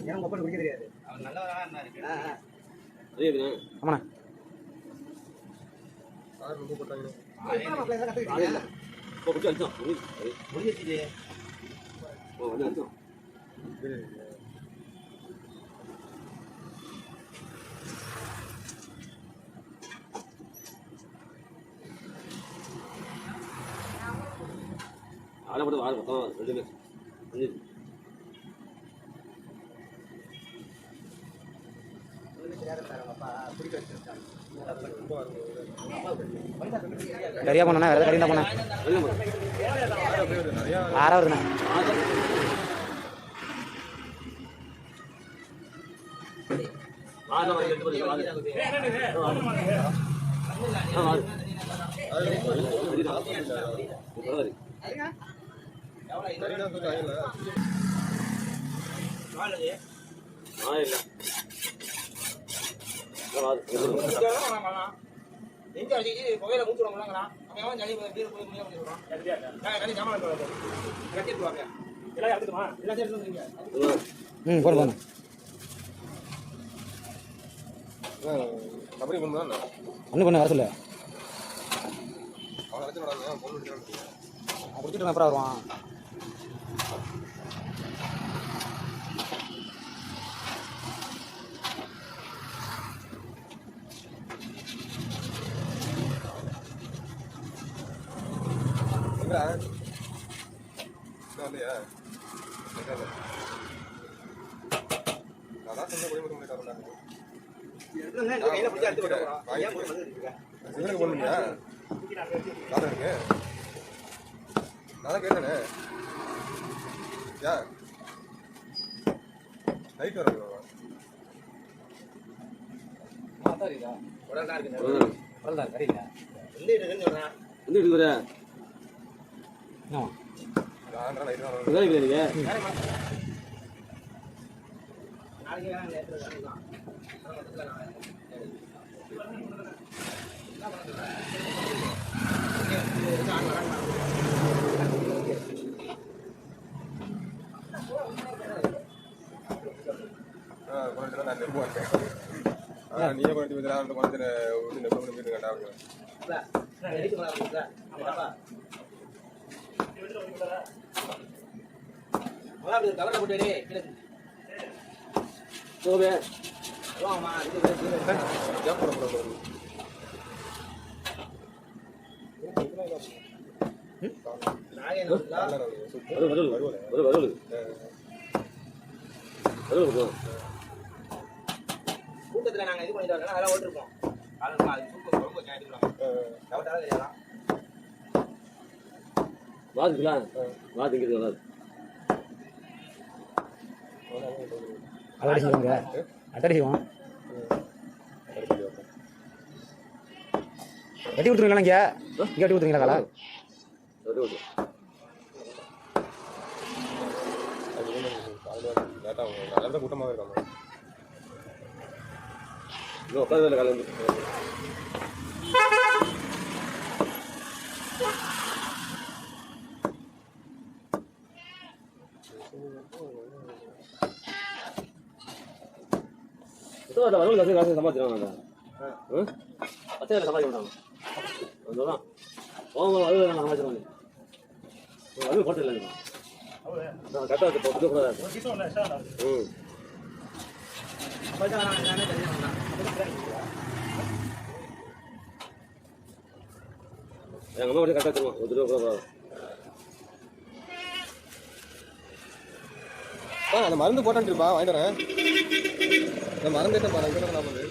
ஏன் உங்க அப்பா குடிக்க தெரியாது அவர் நல்லவரா என்ன ஆ, ஆ. ஆமாண்ணா எப்ப மாப்பிள்ளை இதெல்லாம் இப்போ பிடிச்சி அடிச்சோம் முடிஞ்சிச்சு ஓ அடிச்சோம் ஆளை மட்டும் ஆறு மொத்தம் ரெண்டுமே அஞ்சு ஒண்ணுமே தெரியாத சார் உங்க அப்பா குடிக்க வச்சிருக்காரு. வேற கறியா ஆ இல்லை எங்க அடிச்சு புகையில மூச்சு விடலாங்கிறான் அவன் ஜனி பீர் போய் முடியாம சொல்றான் கட்டி ஜாமான் கட்டிட்டு வாங்க எல்லாம் எடுத்துமா எல்லாத்தையும் எடுத்து வந்துருங்க ம் போடு போண்ணா கபடி பொண்ணு தான் ஒன்று பண்ணு வர சொல்லு அவன் அழைச்சு விடாங்க பொண்ணு எடுக்கிறான் குடிச்சிட்டு அப்புறம் வருவான் எங்கடா இன்னும் இல்லையா இருக்காது. நான் தான் சொன்ன கோயம்புத்தூர் முடிக்காதுடா. எடுத்துங்க, இந்த கையில பிடிச்சு அடிச்சு விட போறோம். ஏன் போய் வந்து இருக்கீங்க? சிவனுக்கு பொண்ணுங்க காதல் இருக்கு நான் தான் கேட்டேனே ஏன் நைட் வர உடனே இருக்கு வரல கறியில எந்த இருக்குன்னு சொல்றேன் வந்து எடுத்து நீயே குழந்தை வந்து அந்த குழந்தை வந்து நெருப்பு பண்ணி போயிருக்கேன்டா கவர்ல போட்டு வை, வாங்கம்மா, இது இது, இது, கூட்டத்துல நாங்க இது பண்ணிட்டு வரோம் அதெல்லாம் ஓட்டிருப்போம் அதெல்லாம் அது சூப்பர் ரொம்ப கேட்டுக்கலாம் கவட்டால வாதுக்கலாம் வாதுங்கிறது வராது அதடி செய்வோம் வெட்டி கொடுத்துருங்களா இங்கே? இங்கே வெட்டி கொடுத்துருங்களா காலா? லேட்டாக நல்ல கூட்டமாக இருக்காங்க இன்னும் உட்காந்து காலையில் வரல வரல காசு காசு சம்பாதிச்சிருவாங்க பச்சை வேலை சம்பாதிக்க மாட்டாங்க அதுதான் அவங்க அது நாங்கள் சம்பாதிச்சிருவாங்க அது போட்டு இல்லை கரெக்டாக இருக்கு போட்டு ம் எங்கள் அம்மா மட்டும் கரெக்டாக தருவான் ஒரு கூட ஆ அந்த மருந்து போட்டான்ட்டுருப்பா வாங்கிட்டு வரேன். இந்த மருந்து என்ன பாருங்க என்ன வந்து